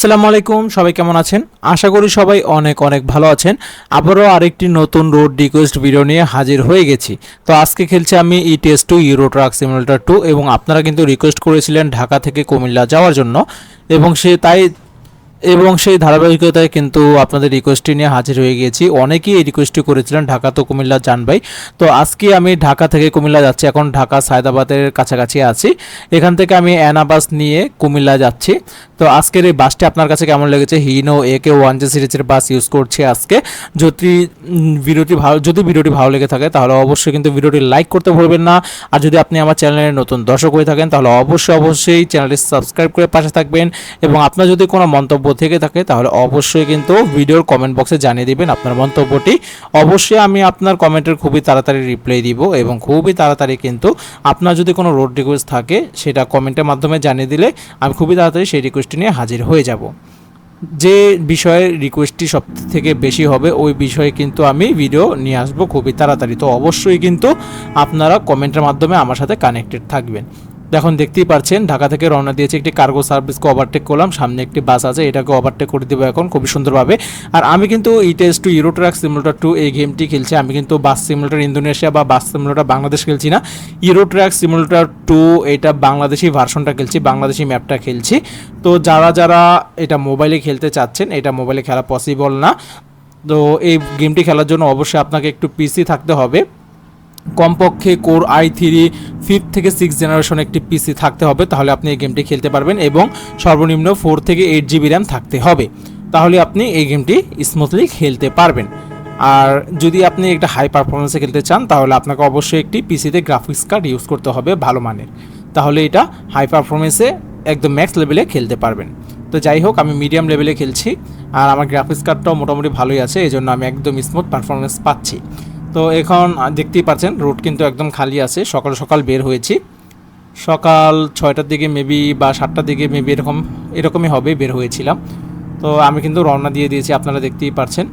আসসালামু আলাইকুম, সবাই কেমন আছেন? আশা করি সবাই অনেক অনেক ভালো আছেন। আবারও আরেকটি নতুন রোড রিকোয়েস্ট ভিডিও নিয়ে হাজির হয়ে গেছি। তো আজকে খেলছি আমি ETS two Euro truck simulator two এবং আপনারা কিন্তু রিকোয়েস্ট করেছিলেন ঢাকা থেকে কুমিল্লা যাওয়ার জন্য এবং সে তাই এবং সেই ধারাবাহিকতায় কিন্তু আপনাদের রিকোয়েস্টটি নিয়ে হাজির হয়ে গিয়েছি। অনেকেই এই রিকোয়েস্টটি করেছিলেন ঢাকা তো কুমিল্লা যান ভাই। তো আজকে আমি ঢাকা থেকে কুমিল্লা যাচ্ছি, এখন ঢাকা সায়দাবাদের কাছাকাছি আছি। এখান থেকে আমি অ্যানাবাস নিয়ে কুমিল্লা যাচ্ছি। তো আজকের এই বাসটি আপনার কাছে কেমন লেগেছে? Hino A K one J সিরিজের বাস ইউজ করছি আজকে। যদি ভিডিওটি ভালো, যদি ভিডিওটি ভালো লেগে থাকে, তাহলে অবশ্যই কিন্তু ভিডিওটি লাইক করতে ভুলবেন না। আর যদি আপনি আমার চ্যানেলের নতুন দর্শক হয়ে থাকেন, তাহলে অবশ্যই অবশ্যই চ্যানেলটি সাবস্ক্রাইব করে পাশে থাকবেন। এবং আপনার যদি কোনো মন্তব্য থেকে থাকে, তাহলে অবশ্যই কিন্তু ভিডিওর কমেন্ট বক্সে জানিয়ে দিবেন আপনার মন্তব্যটি। অবশ্যই আমি আপনার কমেন্টের খুবই তাড়াতাড়ি রিপ্লাই দিব এবং খুবই তাড়াতাড়ি কিন্তু আপনার যদি কোনো রোড রিকোয়েস্ট থাকে, সেটা কমেন্টের মাধ্যমে জানিয়ে দিলে আমি খুবই তাড়াতাড়ি সেই রিকোয়েস্টটি নিয়ে হাজির হয়ে যাব। যে বিষয়ে রিকোয়েস্টটি সব থেকে বেশি হবে, ওই বিষয়ে কিন্তু আমি ভিডিও নিয়ে আসব খুবই তাড়াতাড়ি। তো অবশ্যই কিন্তু আপনারা কমেন্টের মাধ্যমে আমার সাথে কানেক্টেড থাকবেন। এখন দেখতেই পাচ্ছেন ঢাকা থেকে রওনা দিয়েছি একটি কার্গো সার্ভিসকে ওভারটেক করলাম। সামনে একটি বাস আছে, এটাকে ওভারটেক করে দেবো এখন খুবই সুন্দরভাবে। আর আমি কিন্তু ETS two Euro truck simulator two এই গেমটি খেলছি। আমি কিন্তু বাস সিমুলেটার ইন্দোনেশিয়া বা বাস সিমুলেটার বাংলাদেশ খেলছি না। ইউরো ট্রাক সিমুলেটার টু এটা বাংলাদেশি ভার্সনটা খেলছি, বাংলাদেশি ম্যাপটা খেলছি। তো যারা যারা এটা মোবাইলে খেলতে চাচ্ছেন, এটা মোবাইলে খেলা পসিবল না। তো এই গেমটি খেলার জন্য অবশ্যই আপনাকে একটু পিসি থাকতে হবে। কমপক্ষে কোর আই থ্রি, ফিফথ থেকে সিক্স জেনারেশন একটি পিসি থাকতে হবে, তাহলে আপনি এই গেমটি খেলতে পারবেন এবং সর্বনিম্ন ফোর থেকে এইট জিবি র্যাম থাকতে হবে। তাহলে আপনি এই গেমটি স্মুথলি খেলতে পারবেন। আর যদি আপনি একটা হাই পারফরমেন্সে খেলতে চান, তাহলে আপনাকে অবশ্যই একটি পিসিতে গ্রাফিক্স কার্ড ইউজ করতে হবে ভালো মানের। তাহলে এটা হাই পারফরমেন্সে একদম ম্যাক্স লেভেলে খেলতে পারবেন। তো যাই হোক, আমি মিডিয়াম লেভেলে খেলছি, আর আমার গ্রাফিক্স কার্ডটাও মোটামুটি ভালোই আছে এই জন্য আমি একদম স্মুথ পারফরমেন্স পাচ্ছি। তো এখন দেখতেই পাচ্ছেন রোড কিন্তু একদম খালি আছে। সকাল সকাল বের হয়েছি। সকাল ছয়টার দিকে মেবি বা সাতটার দিকে মেবি এরকম, এরকমই হবে, বের হয়েছিলাম। তো আমি কিন্তু রওনা দিয়ে দিয়েছি, আপনারা দেখতেই পাচ্ছেন।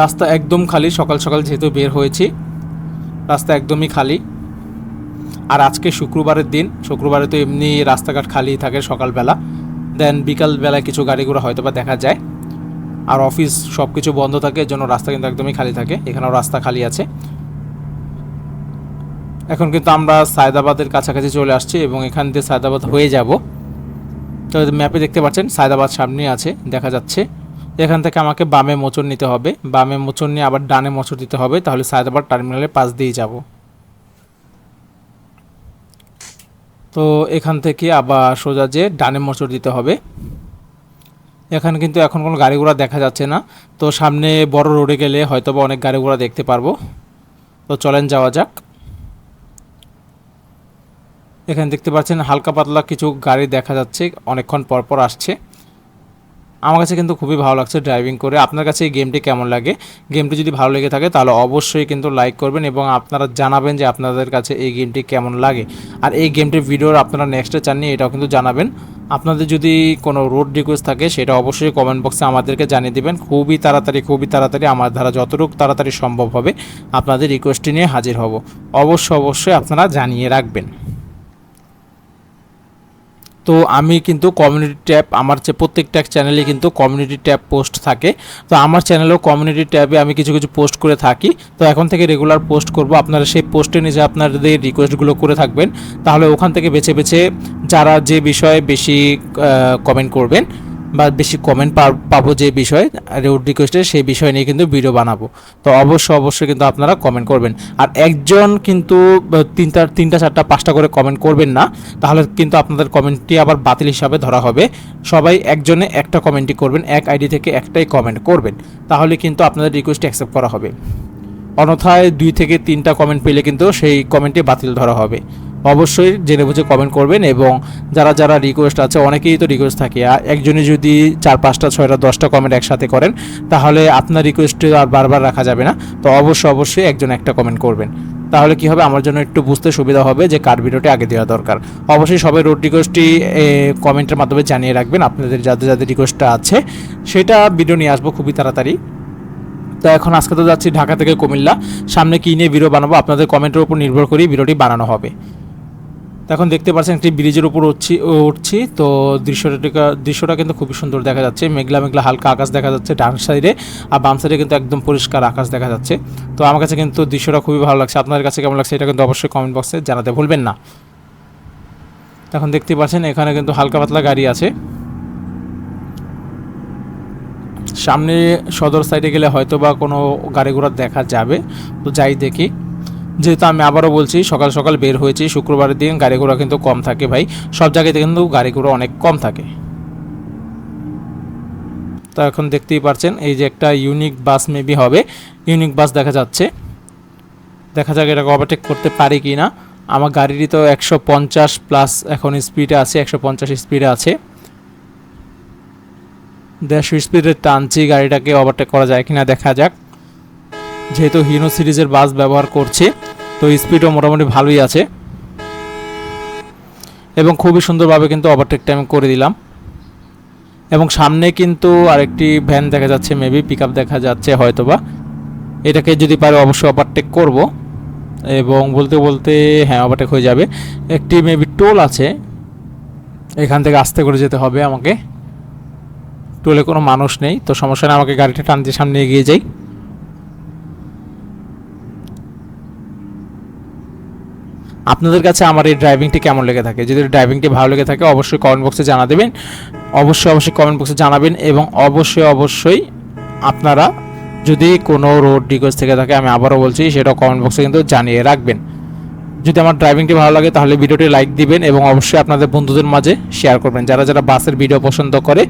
রাস্তা একদম খালি, সকাল সকাল যেহেতু বের হয়েছি, রাস্তা একদমই খালি। আর আজকে শুক্রবারের দিন, শুক্রবারে তো এমনি রাস্তাঘাট খালি থাকে সকালবেলা। দেন বিকালবেলায় কিছু গাড়ি ঘোড়া হয়তো বা দেখা যায়। আর অফিস সব কিছু বন্ধ থাকে, এর জন্য রাস্তা কিন্তু একদমই খালি থাকে। এখানেও রাস্তা খালি আছে। এখন কিন্তু আমরা সায়দাবাদের কাছাকাছি চলে আসছি এবং এখান দিয়ে সায়দাবাদ হয়ে যাব। তো ম্যাপে দেখতে পাচ্ছেন, সায়দাবাদ সামনে আছে, দেখা যাচ্ছে। এখান থেকে আমাকে বামে মোচড় নিতে হবে। বামে মোচড় নিয়ে আবার ডানে মোচড় দিতে হবে, তাহলে সায়দাবাদ টার্মিনালের পাশ দিয়ে যাব। তো এখান থেকে আবার সোজা যে ডানে মোচড় দিতে হবে। এখানে কিন্তু এখন কোনো গাড়ি ঘোড়া দেখা যাচ্ছে না। তো সামনে বড় রোডে গেলে হয়তো বা অনেক গাড়ি ঘোড়া দেখতে পারব। তো চলেন যাওয়া যাক। এখানে দেখতে পাচ্ছেন হালকা পাতলা কিছু গাড়ি দেখা যাচ্ছে, অনেকক্ষণ পরপর পর আসছে। আমার কাছে কিন্তু খুবই ভালো লাগছে ড্রাইভিং করে। আপনার কাছে এই গেমটি কেমন লাগে? গেমটি যদি ভালো লেগে থাকে, তাহলে অবশ্যই কিন্তু লাইক করবেন এবং আপনারা জানাবেন যে আপনাদের কাছে এই গেমটি কেমন লাগে। আর এই গেমটির ভিডিওর আপনারা নেক্সটে চাননি, এটাও কিন্তু জানাবেন। আপনাদের যদি কোনো রোড রিকোয়েস্ট থাকে, সেটা অবশ্যই কমেন্ট বক্সে আমাদেরকে জানিয়ে দেবেন। খুবই তাড়াতাড়ি খুবই তাড়াতাড়ি, আমার দ্বারা যতটুকু তাড়াতাড়ি সম্ভব হবে, আপনাদের রিকোয়েস্টটি নিয়ে হাজির হব। অবশ্যই অবশ্যই আপনারা জানিয়ে রাখবেন। তো আমি কিন্তু কমিউনিটি ট্যাব, আমার যে প্রত্যেকটা চ্যানেলে কিন্তু কমিউনিটি ট্যাব পোস্ট থাকে। তো আমার চ্যানেলেও কমিউনিটি ট্যাবে আমি কিছু কিছু পোস্ট করে থাকি। তো এখন থেকে রেগুলার পোস্ট করব। আপনারা সেই পোস্টে নিজে আপনাদের রিকোয়েস্টগুলো করে থাকবেন। তাহলে ওখান থেকে বেছে বেছে যারা যে বিষয়ে বেশি কমেন্ট করবেন বা বেশি কমেন্ট পাবো যে বিষয়ে রোড রিকোয়েস্টের সেই বিষয় নিয়ে কিন্তু ভিডিও বানাবো। তো অবশ্যই অবশ্যই কিন্তু আপনারা কমেন্ট করবেন। আর একজন কিন্তু তিনটা তিনটা, চারটা, পাঁচটা করে কমেন্ট করবেন না, তাহলে কিন্তু আপনাদের কমেন্টটি আবার বাতিল হিসাবে ধরা হবে। সবাই একজনে একটা কমেন্টই করবেন, এক আইডি থেকে একটাই কমেন্ট করবেন। তাহলে কিন্তু আপনাদের রিকোয়েস্ট অ্যাকসেপ্ট করা হবে। অন্যথায় দুই থেকে তিনটা কমেন্ট পেলে কিন্তু সেই কমেন্টটি বাতিল ধরা হবে। অবশ্যই জেনে বুঝে কমেন্ট করবেন এবং যারা যারা রিকোয়েস্ট আছে, অনেকেই তো রিকোয়েস্ট থাকে। আর একজনই যদি চার পাঁচটা, ছয়টা, দশটা কমেন্ট একসাথে করেন, তাহলে আপনার রিকোয়েস্টে আর বারবার রাখা যাবে না। তো অবশ্যই অবশ্যই একজন একটা কমেন্ট করবেন। তাহলে কি হবে? আমার জন্য একটু বুঝতে সুবিধা হবে যে কার ভিডিওটি আগে দেওয়া দরকার। অবশ্যই সবাই রোড রিকোয়েস্টটি কমেন্টের মাধ্যমে জানিয়ে রাখবেন। আপনাদের যাদের যাদের রিকোয়েস্টটা আছে, সেটা ভিডিও নিয়ে আসব খুবই তাড়াতাড়ি। তো এখন আজকে তো যাচ্ছি ঢাকা থেকে কুমিল্লা। সামনে কী নিয়ে ভিডিও বানাবো? আপনাদের কমেন্টের উপর নির্ভর করেই ভিডিওটি বানানো হবে। এখন দেখতে পাচ্ছেন একটি ব্রিজের উপর উঠছি উঠছি। তো দৃশ্যটা দৃশ্যটা কিন্তু খুবই সুন্দর দেখা যাচ্ছে। মেঘলা মেঘলা হালকা আকাশ দেখা যাচ্ছে ডান সাইডে আর বাম সাইডে কিন্তু একদম পরিষ্কার আকাশ দেখা যাচ্ছে। তো আমার কাছে কিন্তু দৃশ্যটা খুবই ভালো লাগছে। আপনাদের কাছে কেমন লাগছে এটা কিন্তু অবশ্যই কমেন্ট বক্সে জানাতে ভুলবেন না। এখন দেখতে পাচ্ছেন এখানে কিন্তু হালকা পাতলা গাড়ি আছে। সামনে সদর সাইডে গেলে হয়তো বা কোনো গাড়ি ঘোড়া দেখা যাবে। তো যাই দেখি। যেহেতু আমি আবারও বলছি, সকাল সকাল বের হয়েছি, শুক্রবারের দিন গাড়ি ঘোড়া কিন্তু কম থাকে ভাই। সব জায়গাতে কিন্তু গাড়ি ঘোড়া অনেক কম থাকে। তা এখন দেখতেই পাচ্ছেন এই যে একটা ইউনিক বাস মেবি হবে। ইউনিক বাস দেখা যাচ্ছে। দেখা যাক এটাকে ওভারটেক করতে পারি কি না আমার গাড়িরই তো একশো পঞ্চাশ প্লাস এখন স্পিডে আছে, একশো পঞ্চাশ স্পিডে আছে। দেড়শো স্পিডে টানছি, গাড়িটাকে ওভারটেক করা যায় কিনা দেখা যাক। যেহেতু হিনো সিরিজের বাস ব্যবহার করছে, তো স্পিডও মোটামুটি ভালোই আছে। এবং খুবই সুন্দরভাবে কিন্তু ওভারটেকটা আমি করে দিলাম। এবং সামনে কিন্তু আরেকটি ভ্যান দেখা যাচ্ছে মেবি পিক দেখা যাচ্ছে হয়তোবা। এটাকে যদি পারে অবশ্যই ওভারটেক করব। এবং বলতে বলতে হ্যাঁ ওভারটেক হয়ে যাবে। একটি মেবি টোল আছে। এখান থেকে আস্তে করে যেতে হবে আমাকে। টোলে কোনো মানুষ নেই, তো সমস্যা নেই, আমাকে গাড়িটা টান দিয়ে সামনে এগিয়ে যাই। আপনাদের কাছে আমার এই ড্রাইভিংটি কেমন লেগে থাকে? যদি ড্রাইভিংটি ভালো লেগে থাকে, অবশ্যই কমেন্ট বক্সে জানা দেবেন অবশ্যই অবশ্যই কমেন্ট বক্সে জানাবেন এবং অবশ্যই অবশ্যই আপনারা যদি কোনো রোড রিকোয়েস্ট থেকে থাকে, আমি আবারও বলছি সেটা কমেন্ট বক্সে কিন্তু জানিয়ে রাখবেন। যদি আমার ড্রাইভিংটি ভালো লাগে, তাহলে ভিডিওটি লাইক দিবেন এবং অবশ্যই আপনাদের বন্ধুদের মাঝে শেয়ার করবেন। যারা যারা বাসের ভিডিও পছন্দ করে,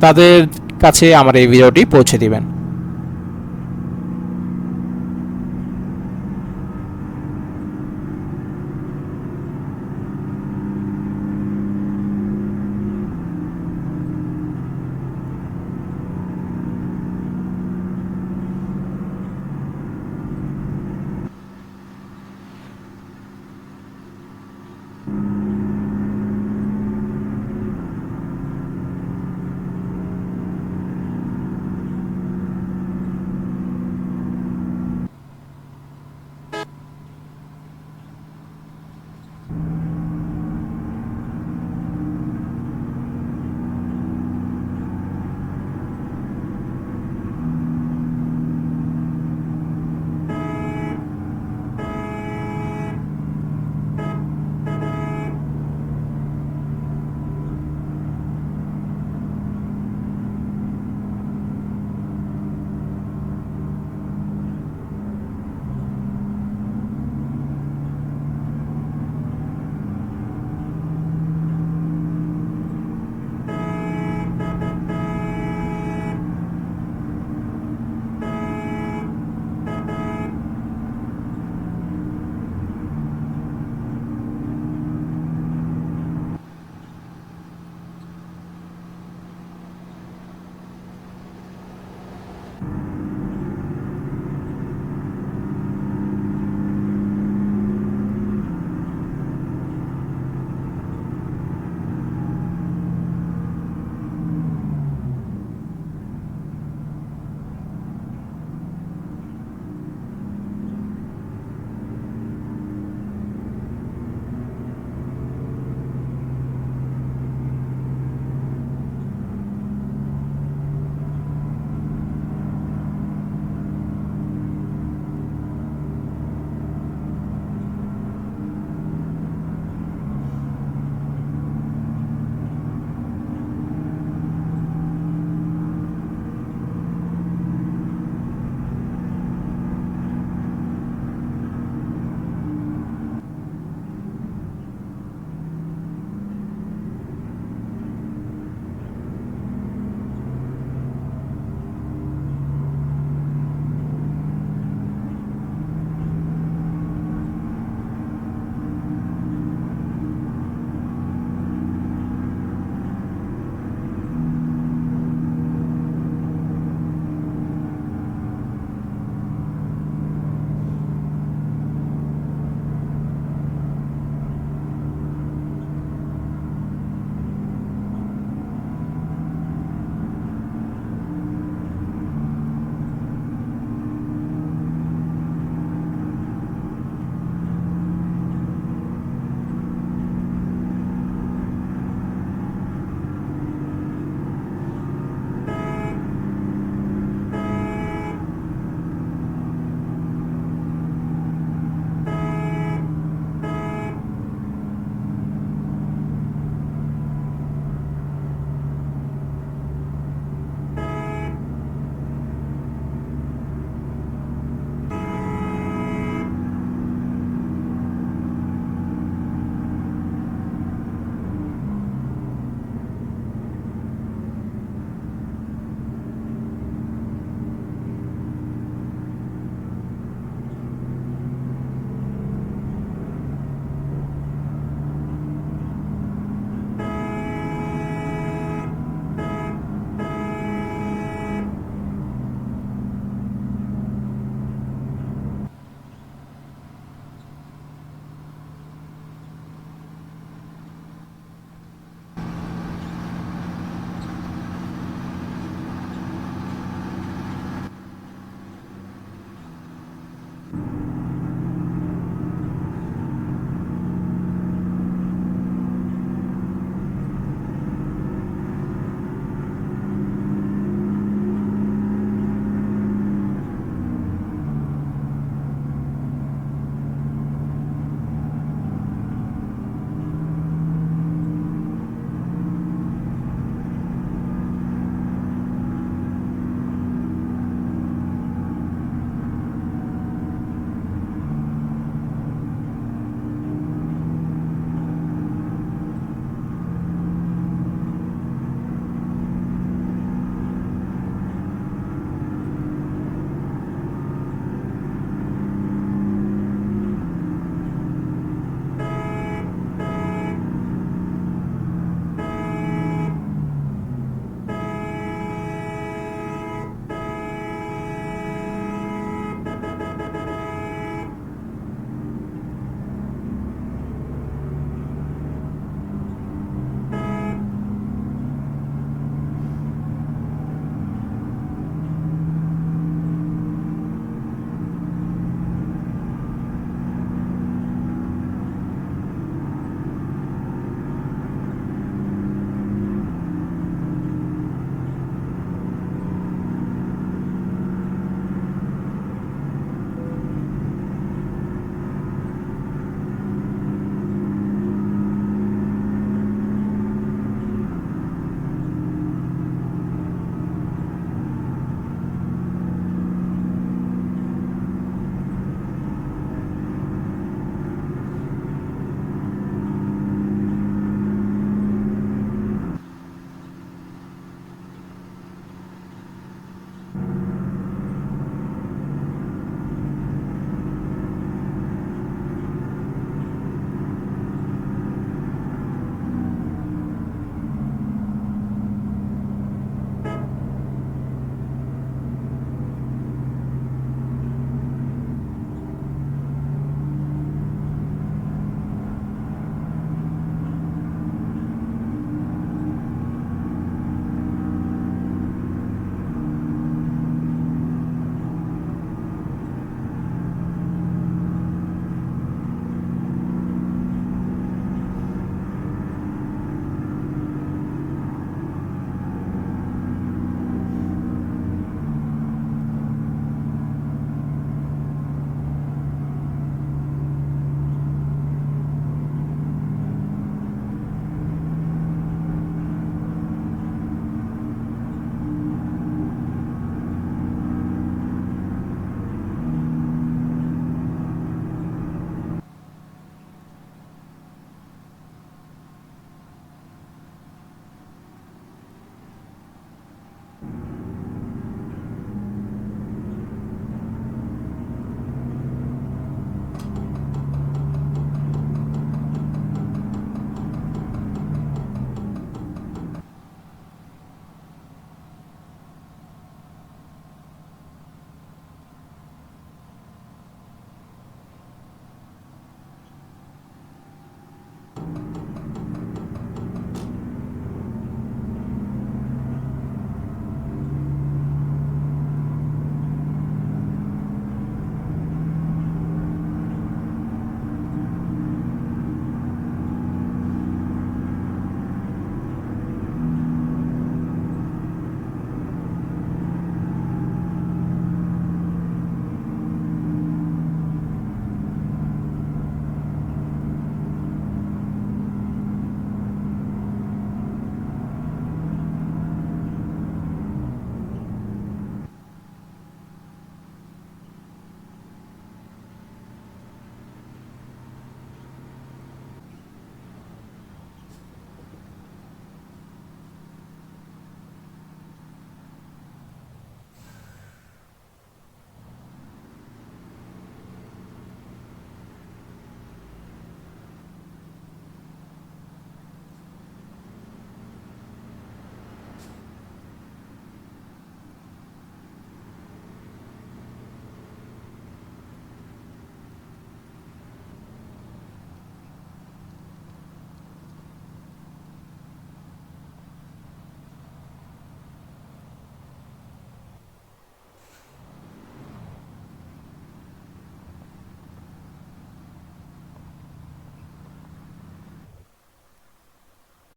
তাদের কাছে আমার এই ভিডিওটি পৌঁছে দিবেন।